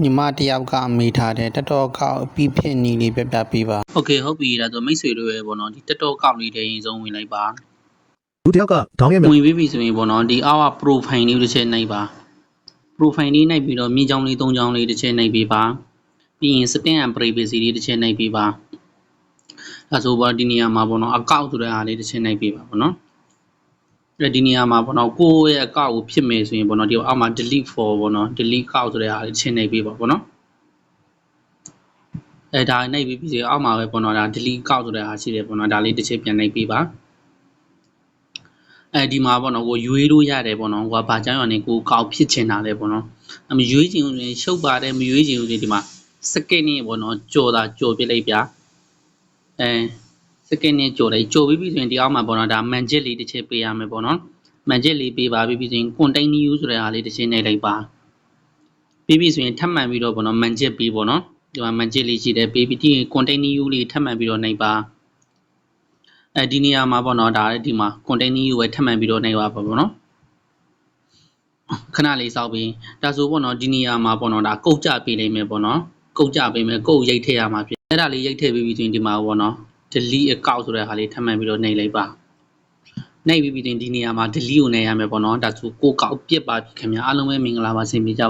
ညီမတစ်ယောက်ကမေးထားတဲ့တတော်ကောက်အပြီးဖြစ်နီးလေးပြပြပေးပါ โอเคဟုတ်ပြီဒါဆိုမိတ်ဆွေတို့ရဲ့ပေါ့နော်ဒီတက်တော့ကောက်လေးတွေအရင်ဆုံးဝင်လိုက်ပါ လူတစ်ယောက်ကဒေါင်းရဲ့မြောက် ဝင်ပြီးပြီဆိုရင်ပေါ့နော်ဒီအောက်က profile လေးတစ်ချက်နှိပ်ပါ profile လေးနှိပ်ပြီးတော့မြေချောင်းလေးသုံးချောင်းလေးတစ်ချက်နှိပ်ပေးပါပြီးရင် setting and privacy လေးတစ်ချက်နှိပ်ပေးပါဒါဆိုပါဒီနေရာမှာပေါ့နော်အကောက်ဆိုတဲ့အားလေးတစ်ချက်နှိပ်ပေးပါပေါ့နော် အဲ့ဒီနေရာမှာပေါ့နော်ကိုယ့်ရဲ့အကောက်ကိုဖြစ်မယ်ဆိုရင်ပေါ့နော်ဒီအောက်မှာ delete for ပေါ့နော် delete ကောက်ဆိုတဲ့အားလေးတစ်ချက်နှိပ်ပေးပါပေါ့နော်အဲဒါနှိပ်ပြီးပြီဆိုရင်အောက်မှာပဲပေါ့နော်ဒါ delete ကောက်ဆိုတဲ့အားရှိတယ်ပေါ့နော်ဒါလေးတစ်ချက်ပြန်နှိပ်ပေးပါအဲဒီမှာပေါ့နော်ကိုရွေးလို့ရတယ်ပေါ့နော်ကိုကဘာကြောင့်ရနေကိုကောက်ဖြစ်ချင်တာလဲပေါ့နော်အမရွေးချင်လို့ရှုပ်ပါတယ်မရွေးချင်လို့ဒီမှာစကစ်နဲ့ပေါ့နော်ကြော်တာကြော်ပြလိုက်ဗျာအဲ စကစ်နဲ့ကြော်လိုက်ကြော်ပြီးပြီဆိုရင်ဒီအောက်မှာပေါ့နော်ဒါမန်ဂျစ်လေးတစ်ချက်ပေးရမယ်ပေါ့နော်မန်ဂျစ်လေးပေးပါပြီးပြီဆိုရင် continue ဆိုတဲ့ဟာလေးတစ်ချက်နှိပ်လိုက်ပါပြီးပြီဆိုရင်ထပ်မံပြီးတော့ပေါ့နော်မန်ဂျစ်ပေးပေါ့နော်ဒီမှာမန်ဂျစ်လေးရှိတယ်ပေးပြီးဒီ continue လေးထပ်မံပြီးတော့နှိပ်ပါအဲဒီနေရာမှာပေါ့နော်ဒါလည်းဒီမှာ container ကိုပဲထပ်မံပြီးတော့နိုင်ပါပါပေါ့နော်ခဏလေးစောက်ပြီးဒါဆိုပေါ့နော်ဒီနေရာမှာပေါ့နော်ဒါကုတ်ကြပေးလိမ့်မယ်ပေါ့နော်ကုတ်ကြပေးမယ်ကုတ်ရိတ်ထည့်ရမှာဖြစ်အဲ့ဒါလေးရိတ်ထည့်ပြီးပြီးဆိုရင်ဒီမှာပေါ့နော် delete account ဆိုတဲ့ဟာလေးထပ်မံပြီးတော့နှိပ်လိုက်ပါနှိပ်ပြီးပြီးဆိုရင်ဒီနေရာမှာ delete ကိုနှိပ်ရမယ်ပေါ့နော်ဒါဆိုကိုကောက်ပြစ်ပါပြီခင်ဗျာအားလုံးပဲမင်္ဂလာပါဆင်ပြေကြပါ